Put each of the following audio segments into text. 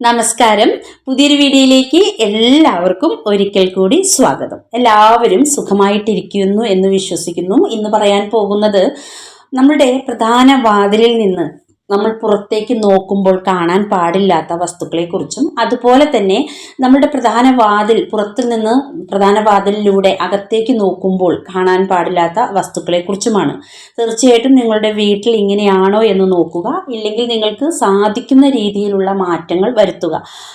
നമസ്കാരം. പുതിയൊരു വീഡിയോയിലേക്ക് എല്ലാവർക്കും ഒരിക്കൽ കൂടി സ്വാഗതം. എല്ലാവരും സുഖമായിട്ടിരിക്കുന്നു എന്ന് വിശ്വസിക്കുന്നു. ഇന്ന് പറയാൻ പോകുന്നത് നമ്മുടെ പ്രധാന വാതിലിൽ നിന്ന് നമ്മൾ പുറത്തേക്ക് നോക്കുമ്പോൾ കാണാൻ പാടില്ലാത്ത വസ്തുക്കളെക്കുറിച്ചും അതുപോലെ തന്നെ നമ്മുടെ പ്രധാന വാതിൽ പുറത്തു നിന്ന് പ്രധാന വാതിലിലൂടെ അകത്തേക്ക് നോക്കുമ്പോൾ കാണാൻ പാടില്ലാത്ത വസ്തുക്കളെക്കുറിച്ചുമാണ്. തീർച്ചയായിട്ടും നിങ്ങളുടെ വീട്ടിൽ ഇങ്ങനെയാണോ എന്ന് നോക്കുക ഇല്ലെങ്കിൽ നിങ്ങൾക്ക് സാധിക്കുന്ന രീതിയിലുള്ള മാറ്റങ്ങൾ വരുത്തുക.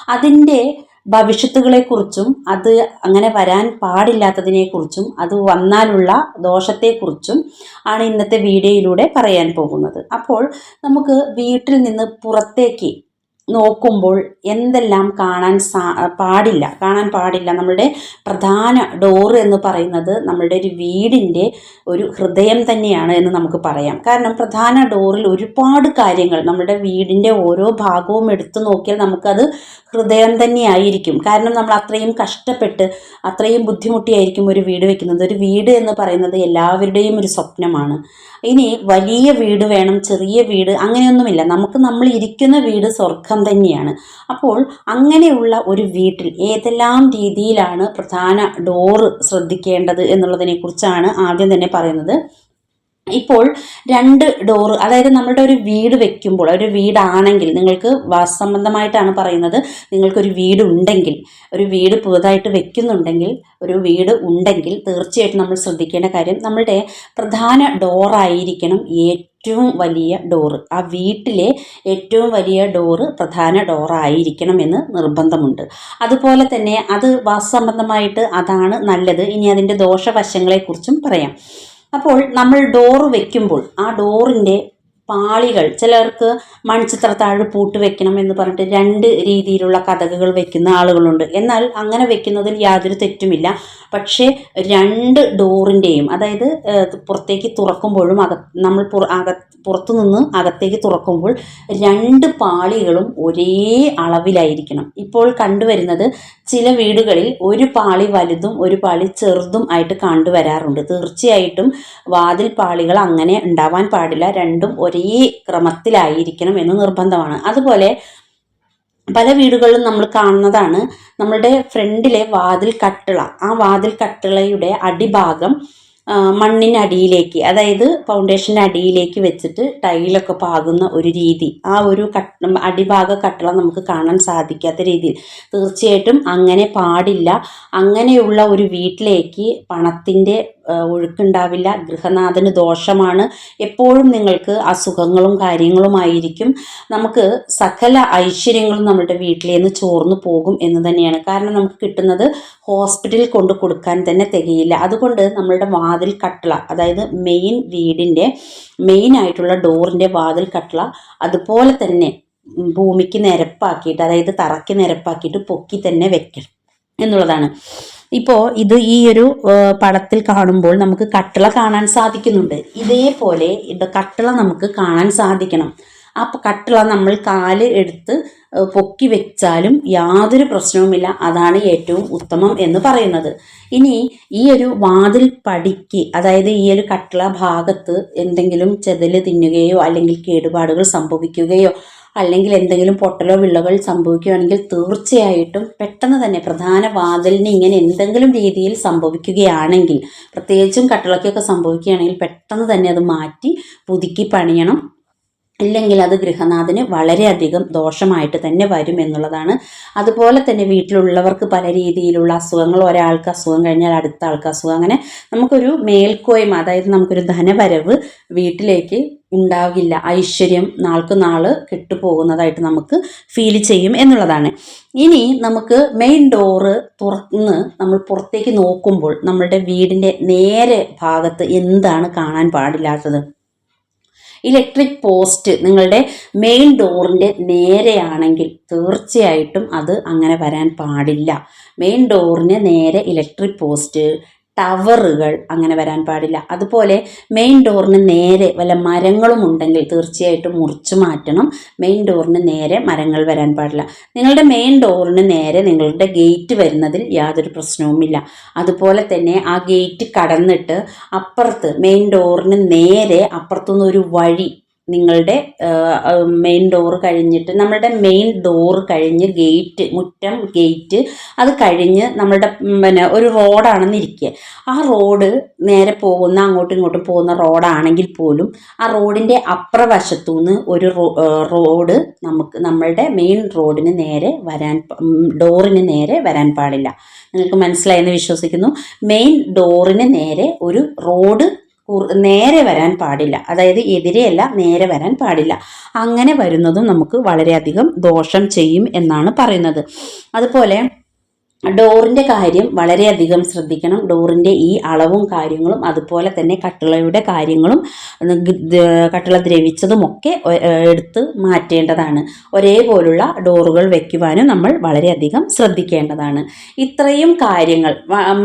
അതിന്റെ ഭവിഷ്യത്തുകളെക്കുറിച്ചും അത് അങ്ങനെ വരാൻ പാടില്ലാത്തതിനെക്കുറിച്ചും അത് വന്നാലുള്ള ദോഷത്തെക്കുറിച്ചും ആണ് ഇന്നത്തെ വീഡിയോയിലൂടെ പറയാൻ പോകുന്നത്. അപ്പോൾ നമുക്ക് വീട്ടിൽ നിന്ന് പുറത്തേക്ക് നോക്കുമ്പോൾ എന്തെല്ലാം കാണാൻ സാ പാടില്ല. കാണാൻ പാടില്ല. നമ്മളുടെ പ്രധാന ഡോറ് എന്ന് പറയുന്നത് നമ്മളുടെ ഒരു വീടിന്റെ ഒരു ഹൃദയം തന്നെയാണ് എന്ന് നമുക്ക് പറയാം. കാരണം പ്രധാന ഡോറിൽ ഒരുപാട് കാര്യങ്ങൾ നമ്മുടെ വീടിന്റെ ഓരോ ഭാഗവും എടുത്തു നോക്കിയാൽ നമുക്കത് ഹൃദയം തന്നെയായിരിക്കും. കാരണം നമ്മൾ അത്രയും കഷ്ടപ്പെട്ട് അത്രയും ബുദ്ധിമുട്ടിയായിരിക്കും ഒരു വീട് വെക്കുന്നത്. ഒരു വീട് എന്ന് പറയുന്നത് എല്ലാവരുടെയും ഒരു സ്വപ്നമാണ്. ഇനി വലിയ വീട് വേണം ചെറിയ വീട് അങ്ങനെയൊന്നുമില്ല. നമുക്ക് നമ്മൾ ഇരിക്കുന്ന വീട് സ്വർഗം തന്നെയാണ്. അപ്പോൾ അങ്ങനെയുള്ള ഒരു വീട്ടിൽ ഏതെല്ലാം രീതിയിലാണ് പ്രധാന ഡോറ് ശ്രദ്ധിക്കേണ്ടത് എന്നുള്ളതിനെക്കുറിച്ചാണ് ആദ്യം തന്നെ പറയുന്നത്. ഇപ്പോൾ രണ്ട് ഡോറ് അതായത് നമ്മളുടെ ഒരു വീട് വെക്കുമ്പോൾ ഒരു വീടാണെങ്കിൽ നിങ്ങൾക്ക് വാസസംബന്ധമായിട്ടാണ് പറയുന്നത് നിങ്ങൾക്കൊരു വീട് ഉണ്ടെങ്കിൽ ഒരു വീട് പുതുതായിട്ട് വെക്കുന്നുണ്ടെങ്കിൽ ഒരു വീട് ഉണ്ടെങ്കിൽ തീർച്ചയായിട്ടും നമ്മൾ ശ്രദ്ധിക്കേണ്ട കാര്യം നമ്മളുടെ പ്രധാന ഡോറായിരിക്കണം ഏറ്റവും വലിയ ഡോറ് ആ വീട്ടിലെ ഏറ്റവും വലിയ ഡോറ് പ്രധാന ഡോറായിരിക്കണം എന്ന് നിർബന്ധമുണ്ട്. അതുപോലെ തന്നെ അത് വാസസംബന്ധമായിട്ട് അതാണ് നല്ലത്. ഇനി അതിന്റെ ദോഷവശങ്ങളെക്കുറിച്ചും പറയാം. അപ്പോൾ നമ്മൾ ഡോറ് വെക്കുമ്പോൾ ആ ഡോറിന്റെ പാളികൾ. ചിലർക്ക് മൺചിത്രത്താഴ് പൂട്ട് വെക്കണം എന്ന് പറഞ്ഞിട്ട് രണ്ട് രീതിയിലുള്ള കഥകൾ വെക്കുന്ന ആളുകളുണ്ട്. എന്നാൽ അങ്ങനെ വെക്കുന്നതിൽ യാതൊരു തെറ്റുമില്ല. പക്ഷേ രണ്ട് ഡോറിന്റെയും അതായത് പുറത്തേക്ക് തുറക്കുമ്പോഴും അക നമ്മൾ അക പുറത്തു നിന്ന് അകത്തേക്ക് തുറക്കുമ്പോൾ രണ്ട് പാളികളും ഒരേ അളവിലായിരിക്കണം. ഇപ്പോൾ കണ്ടുവരുന്നത് ചില വീടുകളിൽ ഒരു പാളി വലുതും ഒരു പാളി ചെറുതും ആയിട്ട് കണ്ടുവരാറുണ്ട്. തീർച്ചയായിട്ടും വാതിൽ പാളികൾ അങ്ങനെ ഉണ്ടാവാൻ പാടില്ല. രണ്ടും ഒരേ ക്രമത്തിലായിരിക്കണം എന്ന് നിർബന്ധമാണ്. അതുപോലെ പല വീടുകളിലും നമ്മൾ കാണുന്നതാണ് നമ്മളുടെ ഫ്രണ്ടിലെ വാതിൽ കട്ടിള. ആ വാതിൽ കട്ടിളയുടെ അടിഭാഗം മണ്ണിനടിയിലേക്ക് അതായത് ഫൗണ്ടേഷന്റെ അടിയിലേക്ക് വെച്ചിട്ട് ടൈലൊക്കെ പാകുന്ന ഒരു രീതി. ആ ഒരു കട്ട് അടിഭാഗ കട്ടള നമുക്ക് കാണാൻ സാധിക്കാത്ത രീതിയിൽ. തീർച്ചയായിട്ടും അങ്ങനെ പാടില്ല. അങ്ങനെയുള്ള ഒരു വീട്ടിലേക്ക് പണത്തിന്റെ ഒഴുക്കുണ്ടാവില്ല. ഗൃഹനാഥന് ദോഷമാണ്. എപ്പോഴും നിങ്ങൾക്ക് അസുഖങ്ങളും കാര്യങ്ങളുമായിരിക്കും. നമുക്ക് സകല ഐശ്വര്യങ്ങളും നമ്മുടെ വീട്ടിലേന്ന് ചോർന്നു പോകും എന്ന് തന്നെയാണ്. കാരണം നമുക്ക് കിട്ടുന്നത് ഹോസ്പിറ്റലിൽ കൊണ്ട് കൊടുക്കാൻ തന്നെ തികയില്ല. അതുകൊണ്ട് നമ്മളുടെ വാതിൽ കട്ടള അതായത് മെയിൻ വീടിന്റെ മെയിൻ ആയിട്ടുള്ള ഡോറിന്റെ വാതിൽ കട്ടള അതുപോലെ തന്നെ ഭൂമിക്ക് നിരപ്പാക്കിയിട്ട് അതായത് തറയ്ക്ക് നിരപ്പാക്കിയിട്ട് പൊക്കി തന്നെ വെക്കണം എന്നുള്ളതാണ്. ഇപ്പോൾ ഇത് ഈ ഒരു പടത്തിൽ കാണുമ്പോൾ നമുക്ക് കട്ടിള കാണാൻ സാധിക്കുന്നുണ്ട്. ഇതേപോലെ ഇത് കട്ടിള നമുക്ക് കാണാൻ സാധിക്കണം. ആ കട്ടിള നമ്മൾ കാൽ എടുത്ത് പൊക്കി വെച്ചാലും യാതൊരു പ്രശ്നവുമില്ല. അതാണ് ഏറ്റവും ഉത്തമം എന്ന് പറയുന്നത്. ഇനി ഈ ഒരു വാതിൽ പടിക്ക് അതായത് ഈ ഒരു കട്ടിള ഭാഗത്ത് എന്തെങ്കിലും ചെതൽ തിന്നുകയോ അല്ലെങ്കിൽ കേടുപാടുകൾ സംഭവിക്കുകയോ അല്ലെങ്കിൽ എന്തെങ്കിലും പൊട്ടലോ വിള്ളകൾ സംഭവിക്കുകയാണെങ്കിൽ തീർച്ചയായിട്ടും പെട്ടെന്ന് തന്നെ പ്രധാന വാതിലിന് ഇങ്ങനെ എന്തെങ്കിലും രീതിയിൽ സംഭവിക്കുകയാണെങ്കിൽ പ്രത്യേകിച്ചും കട്ടിളക്കൊക്കെ സംഭവിക്കുകയാണെങ്കിൽ പെട്ടെന്ന് തന്നെ അത് മാറ്റി പുതുക്കി പണിയണം. ഇല്ലെങ്കിൽ അത് ഗൃഹനാഥന് വളരെയധികം ദോഷമായിട്ട് തന്നെ വരും എന്നുള്ളതാണ്. അതുപോലെ തന്നെ വീട്ടിലുള്ളവർക്ക് പല രീതിയിലുള്ള അസുഖങ്ങൾ ഒരാൾക്ക് അസുഖം കഴിഞ്ഞാൽ അടുത്ത ആൾക്ക് അസുഖം. അങ്ങനെ നമുക്കൊരു മേൽക്കോയ്മ അതായത് നമുക്കൊരു ധനവരവ് വീട്ടിലേക്ക് ഉണ്ടാകില്ല ഐശ്വര്യം നാൾക്ക് നാൾ കെട്ടുപോകുന്നതായിട്ട് നമുക്ക് ഫീൽ ചെയ്യും എന്നുള്ളതാണ്. ഇനി നമുക്ക് മെയിൻ ഡോറ് തുറന്ന് നമ്മൾ പുറത്തേക്ക് നോക്കുമ്പോൾ നമ്മളുടെ വീടിന്റെ നേരെ ഭാഗത്ത് എന്താണ് കാണാൻ പാടില്ലാത്തത്? ഇലക്ട്രിക് പോസ്റ്റ് നിങ്ങളുടെ മെയിൻ ഡോറിന്റെ നേരെയാണെങ്കിൽ തീർച്ചയായിട്ടും അത് അങ്ങനെ വരാൻ പാടില്ല. മെയിൻ ഡോറിന് നേരെ ഇലക്ട്രിക് പോസ്റ്റ് ടവറുകൾ അങ്ങനെ വരാൻ പാടില്ല. അതുപോലെ മെയിൻ ഡോറിന് നേരെ വല്ല മരങ്ങളും ഉണ്ടെങ്കിൽ തീർച്ചയായിട്ടും മുറിച്ചു മാറ്റണം. മെയിൻ ഡോറിന് നേരെ മരങ്ങൾ വരാൻ പാടില്ല. നിങ്ങളുടെ മെയിൻ ഡോറിന് നേരെ നിങ്ങളുടെ ഗേറ്റ് വരുന്നതിൽ യാതൊരു പ്രശ്നവുമില്ല. അതുപോലെ തന്നെ ആ ഗേറ്റ് കടന്നിട്ട് അപ്പുറത്ത് മെയിൻ ഡോറിന് നേരെ അപ്പുറത്തുനിന്ന് ഒരു വഴി നിങ്ങളുടെ മെയിൻ ഡോർ കഴിഞ്ഞിട്ട് നമ്മളുടെ മെയിൻ ഡോർ കഴിഞ്ഞ് ഗേറ്റ് മുറ്റം ഗേറ്റ് അത് കഴിഞ്ഞ് നമ്മളുടെ പിന്നെ ഒരു റോഡാണെന്ന് ഇരിക്കുക. ആ റോഡ് നേരെ പോകുന്ന അങ്ങോട്ടും ഇങ്ങോട്ടും പോകുന്ന റോഡാണെങ്കിൽ പോലും ആ റോഡിന്റെ അപ്രവശത്തു നിന്ന് ഒരു റോഡ് നമുക്ക് നമ്മളുടെ മെയിൻ റോഡിന് നേരെ വരാൻ ഡോറിന് നേരെ വരാൻ പാടില്ല. നിങ്ങൾക്ക് മനസ്സിലായെന്ന് വിശ്വസിക്കുന്നു. മെയിൻ ഡോറിന് നേരെ ഒരു റോഡ് നേരെ വരാൻ പാടില്ല. അതായത് എതിരെയല്ല നേരെ വരാൻ പാടില്ല. അങ്ങനെ വരുന്നതും നമുക്ക് വളരെയധികം ദോഷം ചെയ്യും എന്നാണ് പറയുന്നത്. അതുപോലെ ഡോറിന്റെ കാര്യം വളരെയധികം ശ്രദ്ധിക്കണം. ഡോറിന്റെ ഈ അളവും കാര്യങ്ങളും അതുപോലെ തന്നെ കട്ടിളയുടെ കാര്യങ്ങളും കട്ടിള ദ്രവിച്ചതുമൊക്കെ എടുത്ത് മാറ്റേണ്ടതാണ്. ഒരേപോലുള്ള ഡോറുകൾ വയ്ക്കുവാനും നമ്മൾ വളരെയധികം ശ്രദ്ധിക്കേണ്ടതാണ്. ഇത്രയും കാര്യങ്ങൾ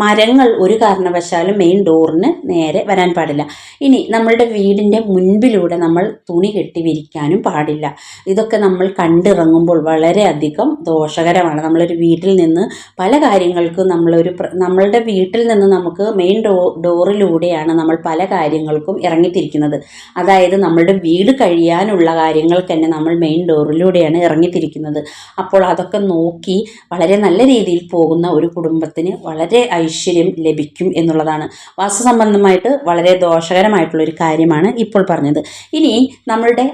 മരങ്ങൾ ഒരു കാരണവശാലും മെയിൻ ഡോറിന് നേരെ വരാൻ പാടില്ല. ഇനി നമ്മളുടെ വീടിന്റെ മുൻപിലൂടെ നമ്മൾ തുണി കെട്ടി വിരിക്കാനും പാടില്ല. ഇതൊക്കെ നമ്മൾ കണ്ടിറങ്ങുമ്പോൾ വളരെയധികം ദോഷകരമാണ്. നമ്മളൊരു വീട്ടിൽ നിന്ന് പല കാര്യങ്ങൾക്കും നമ്മളൊരു നമ്മളുടെ വീട്ടിൽ നിന്ന് നമുക്ക് മെയിൻ ഡോ ഡോറിലൂടെയാണ് നമ്മൾ പല കാര്യങ്ങൾക്കും ഇറങ്ങിത്തിരിക്കുന്നത്. അതായത് നമ്മളുടെ വീട് കഴിയാനുള്ള കാര്യങ്ങൾ തന്നെ നമ്മൾ മെയിൻ ഡോറിലൂടെയാണ് ഇറങ്ങിത്തിരിക്കുന്നത്. അപ്പോൾ അതൊക്കെ നോക്കി വളരെ നല്ല രീതിയിൽ പോകുന്ന ഒരു കുടുംബത്തിന് വളരെ ഐശ്വര്യം ലഭിക്കും എന്നുള്ളതാണ്. വാസ്തു സംബന്ധമായിട്ട് വളരെ ദോഷകരമായിട്ടുള്ള ഒരു കാര്യമാണ് ഇപ്പോൾ പറഞ്ഞത്. ഇനി നമ്മളുടെ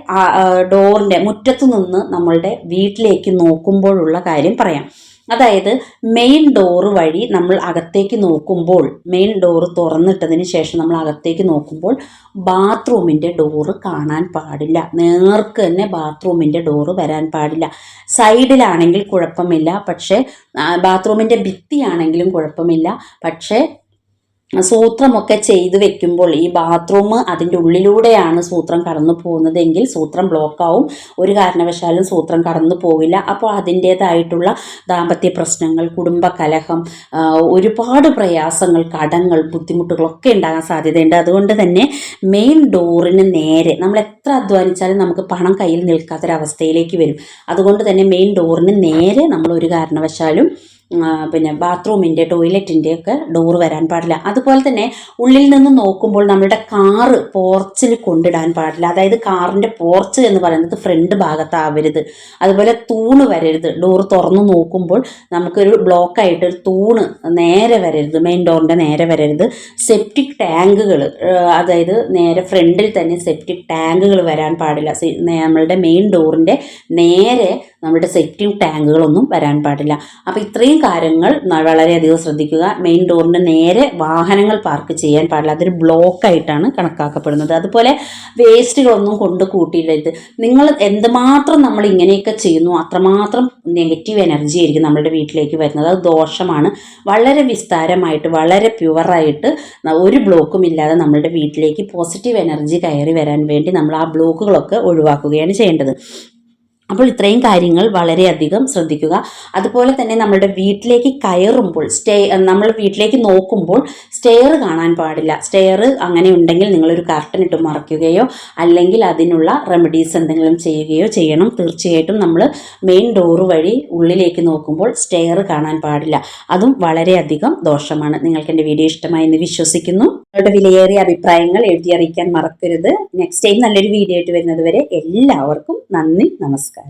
ഡോറിന്റെ മുറ്റത്തു നിന്ന് നമ്മളുടെ വീട്ടിലേക്ക് നോക്കുമ്പോഴുള്ള കാര്യം പറയാം. അതായത് മെയിൻ ഡോറ് വഴി നമ്മൾ അകത്തേക്ക് നോക്കുമ്പോൾ മെയിൻ ഡോറ് തുറന്നിട്ടതിന് ശേഷം നമ്മൾ അകത്തേക്ക് നോക്കുമ്പോൾ ബാത്റൂമിന്റെ ഡോറ് കാണാൻ പാടില്ല. നേർക്ക് തന്നെ ബാത്റൂമിന്റെ ഡോറ് വരാൻ പാടില്ല. സൈഡിലാണെങ്കിൽ കുഴപ്പമില്ല പക്ഷേ ബാത്റൂമിന്റെ ഭിത്തിയാണെങ്കിലും കുഴപ്പമില്ല. പക്ഷേ സൂത്രമൊക്കെ ചെയ്തു വെക്കുമ്പോൾ ഈ ബാത്റൂം അതിന്റെ ഉള്ളിലൂടെയാണ് സൂത്രം കടന്നു പോകുന്നതെങ്കിൽ സൂത്രം ബ്ലോക്കാവും ഒരു കാരണവശാലും സൂത്രം കടന്നു പോകില്ല അപ്പോൾ അതിന്റേതായിട്ടുള്ള ദാമ്പത്യ പ്രശ്നങ്ങൾ കുടുംബ കലഹം ഒരുപാട് പ്രയാസങ്ങൾ കടങ്ങൾ ബുദ്ധിമുട്ടുകളൊക്കെ ഉണ്ടാകാൻ സാധ്യതയുണ്ട്. അതുകൊണ്ട് തന്നെ മെയിൻ ഡോറിന് നേരെ നമ്മൾ എത്ര അധ്വാനിച്ചാലും നമുക്ക് പണം കയ്യിൽ നിൽക്കാത്തൊരവസ്ഥയിലേക്ക് വരും. അതുകൊണ്ട് തന്നെ മെയിൻ ഡോറിന് നേരെ നമ്മൾ ഒരു കാരണവശാലും പിന്നെ ബാത്റൂമിന്റെ ടോയ്ലറ്റിന്റെ ഒക്കെ ഡോർ വരാൻ പാടില്ല. അതുപോലെ തന്നെ ഉള്ളിൽ നിന്ന് നോക്കുമ്പോൾ നമ്മളുടെ കാറ് പോർച്ചിൽ കൊണ്ടിടാൻ പാടില്ല. അതായത് കാറിന്റെ പോർച്ച് എന്ന് പറയുന്നത് ഫ്രണ്ട് ഭാഗത്താവരുത്. അതുപോലെ തൂണ് വരരുത്. ഡോർ തുറന്നു നോക്കുമ്പോൾ നമുക്കൊരു ബ്ലോക്കായിട്ട് ഒരു തൂണ് നേരെ വരരുത്. മെയിൻ ഡോറിന്റെ നേരെ വരരുത്. സെപ്റ്റിക് ടാങ്കുകൾ അതായത് നേരെ ഫ്രണ്ടിൽ തന്നെ സെപ്റ്റിക് ടാങ്കുകൾ വരാൻ പാടില്ല. നമ്മളുടെ മെയിൻ ഡോറിന്റെ നേരെ നമ്മുടെ സെറ്റിംഗ് ടാങ്കുകളൊന്നും വരാൻ പാടില്ല. അപ്പോൾ ഇത്രയും കാര്യങ്ങൾ വളരെയധികം ശ്രദ്ധിക്കുക. മെയിൻ ഡോറിന് നേരെ വാഹനങ്ങൾ പാർക്ക് ചെയ്യാൻ പാടില്ല. അതൊരു ബ്ലോക്കായിട്ടാണ് കണക്കാക്കപ്പെടുന്നത്. അതുപോലെ വേസ്റ്റുകളൊന്നും കൊണ്ട് കൂട്ടിയിടരുത്. നിങ്ങൾ എന്തുമാത്രം നമ്മൾ ഇങ്ങനെയൊക്കെ ചെയ്യുന്നു അത്രമാത്രം നെഗറ്റീവ് എനർജി ആയിരിക്കും നമ്മുടെ വീട്ടിലേക്ക് വരുന്നത്. അത് ദോഷമാണ്. വളരെ വിസ്താരമായിട്ട് വളരെ പ്യുവറായിട്ട് ഒരു ബ്ലോക്കും ഇല്ലാതെ നമ്മളുടെ വീട്ടിലേക്ക് പോസിറ്റീവ് എനർജി കയറി വരാൻ വേണ്ടി നമ്മൾ ആ ബ്ലോക്കുകളൊക്കെ ഒഴിവാക്കുകയാണ് ചെയ്യേണ്ടത്. അപ്പോൾ ഇത്രയും കാര്യങ്ങൾ വളരെയധികം ശ്രദ്ധിക്കുക. അതുപോലെ തന്നെ നമ്മളുടെ വീട്ടിലേക്ക് കയറുമ്പോൾ സ്റ്റേ നമ്മൾ വീട്ടിലേക്ക് നോക്കുമ്പോൾ സ്റ്റെയർ കാണാൻ പാടില്ല. സ്റ്റെയർ അങ്ങനെ ഉണ്ടെങ്കിൽ നിങ്ങളൊരു കർട്ടൻ ഇട്ട് മറയ്ക്കുകയോ അല്ലെങ്കിൽ അതിനുള്ള റെമഡീസ് എന്തെങ്കിലും ചെയ്യുകയോ ചെയ്യണം. തീർച്ചയായിട്ടും നമ്മൾ മെയിൻ ഡോർ വഴി ഉള്ളിലേക്ക് നോക്കുമ്പോൾ സ്റ്റെയർ കാണാൻ പാടില്ല. അതും വളരെയധികം ദോഷമാണ്. നിങ്ങൾക്ക് എന്റെ വീഡിയോ ഇഷ്ടമായി എന്ന് വിശ്വസിക്കുന്നു. നിങ്ങളുടെ വിലയേറിയ അഭിപ്രായങ്ങൾ എഴുതി അറിയിക്കാൻ മറക്കരുത്. നെക്സ്റ്റ് ടൈം നല്ലൊരു വീഡിയോ ആയിട്ട് വരുന്നത് വരെ എല്ലാവർക്കും നന്ദി നമസ്കാരം.